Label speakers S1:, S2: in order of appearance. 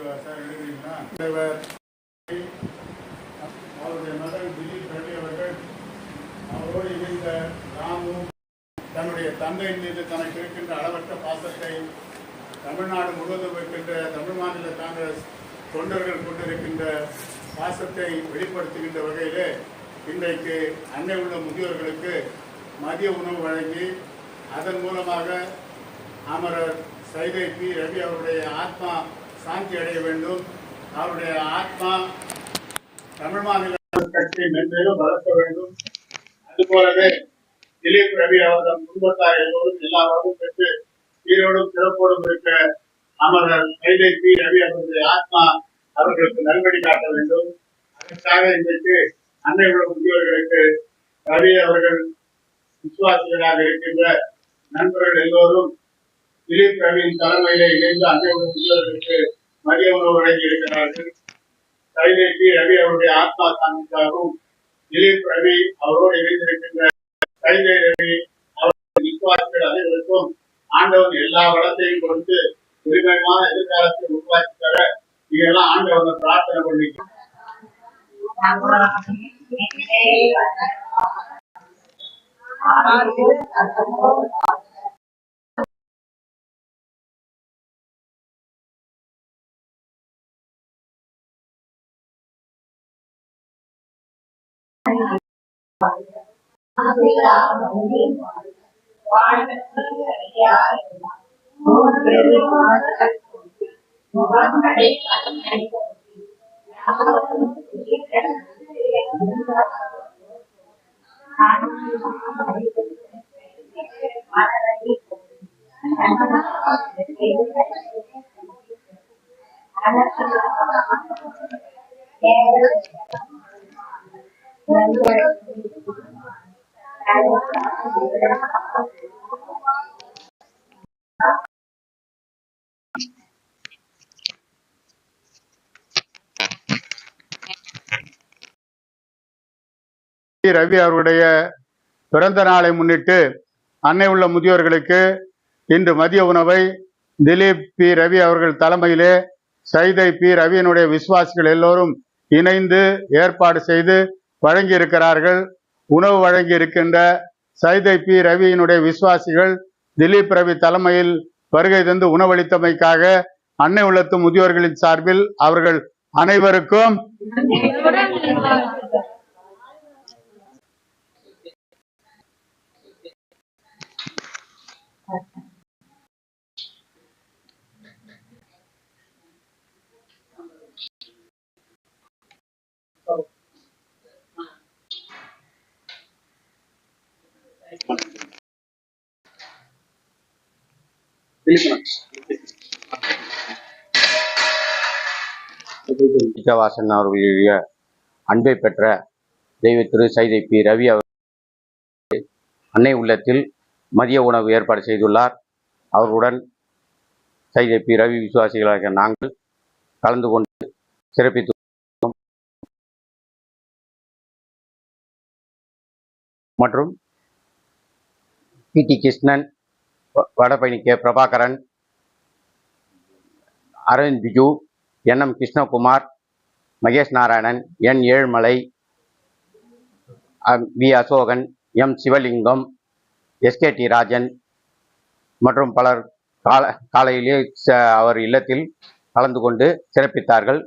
S1: Sir தலைவர் அவருடைய மகன் திலீப் ரெட்டி அவர்கள் அவரோடு இணைந்த ராமு தன்னுடைய தந்தையின் மீது தனக்கு இருக்கின்ற அளவற்ற பாசத்தை தமிழ்நாடு முழுவதும் இருக்கின்ற தமிழ் மாநில காங்கிரஸ் தொண்டர்கள் கொண்டிருக்கின்ற பாசத்தை வெளிப்படுத்துகின்ற வகையிலே இன்றைக்கு அன்னை உள்ள முதியோர்களுக்கு மதிய உணவு வழங்கி அதன் மூலமாக அமரர் சைதை பி ரவி அவருடைய ஆத்மா சாந்தி அடைய வேண்டும். அவருடைய ஆத்மா தமிழ் மாநில கட்சியை மென்மேலும் வளர்க்க வேண்டும். அதுபோலவே திலீப் ரவி அவர்கள் குடும்பத்தார் எல்லோரும் எல்லா பெற்று உயிரோடும் சிறப்போடும் இருக்க அமரர் கைதை பி ரவி அவருடைய ஆத்மா அவர்களுக்கு நல்வழி காட்ட வேண்டும். அதற்காக இன்றைக்கு அன்னை உள்ள முதியோர்களுக்கு ரவி அவர்கள் விசுவாசிகளாக இருக்கின்ற நண்பர்கள் எல்லோரும் திலீப் ரவியின் தலைமையில இணைந்து அங்கே உள்ள முதியோர்களுக்கு மதிய உணவு வழங்கியிருக்கிறார்கள் இருக்கிறார்கள். ரவி அவருடைய ஆத்மா சாமிக்காகவும் திலீப் ரவி அவரோடு இணைந்திருக்கின்ற கைதை ரவி அவருடைய விசுவாசிகள் அனைவருக்கும் ஆண்டவன் எல்லா வளத்தையும் கொடுத்து உரிமையமான எதிர்காலத்தை உருவாக்கி தர இதெல்லாம் ஆண்டவனை பிரார்த்தனை பண்ணி ரவி அவருடைய பிறந்த நாளை முன்னிட்டு அன்னை உள்ள முதியோர்களுக்கு இன்று மதிய உணவை திலீப் பி. ரவி அவர்கள் தலைமையிலே சைதை பி. ரவியினுடைய விசுவாசிகள் எல்லோரும் இணைந்து ஏற்பாடு செய்து வழங்கி இருக்கிறார்கள் உணவு வழங்கி இருக்கின்ற சைதை பி. ரவியினுடைய விசுவாசிகள் திலீப் ரவி தலைமையில் வருகை தந்து உணவளித்தமைக்காக அன்னை உள்ளத்து முதியோர்களின் சார்பில் அவர்கள் அனைவருக்கும்
S2: விஜயவாசன் அவர்களுடைய அன்பை பெற்ற தெய்வ திரு சைதை பி. ரவி அவர் அன்னை உள்ளத்தில் மதிய உணவு ஏற்பாடு செய்துள்ளார். அவர்களுடன் சைதை பி. ரவி விசுவாசிகளாக நாங்கள் கலந்து கொண்டு சிறப்பித்து மற்றும் P. T. Krishnan Vadapalani K Prabhakaran Aravind Biju N M Krishnakumar Mahesh Narayanan N Ezhumalai அ- V Asokan M Sivalingam S K T Rajan மற்றும் பலர் கால காலையிலே ச- அவர் இல்லத்தில் கலந்து கொண்டு சிறப்பித்தார்கள்.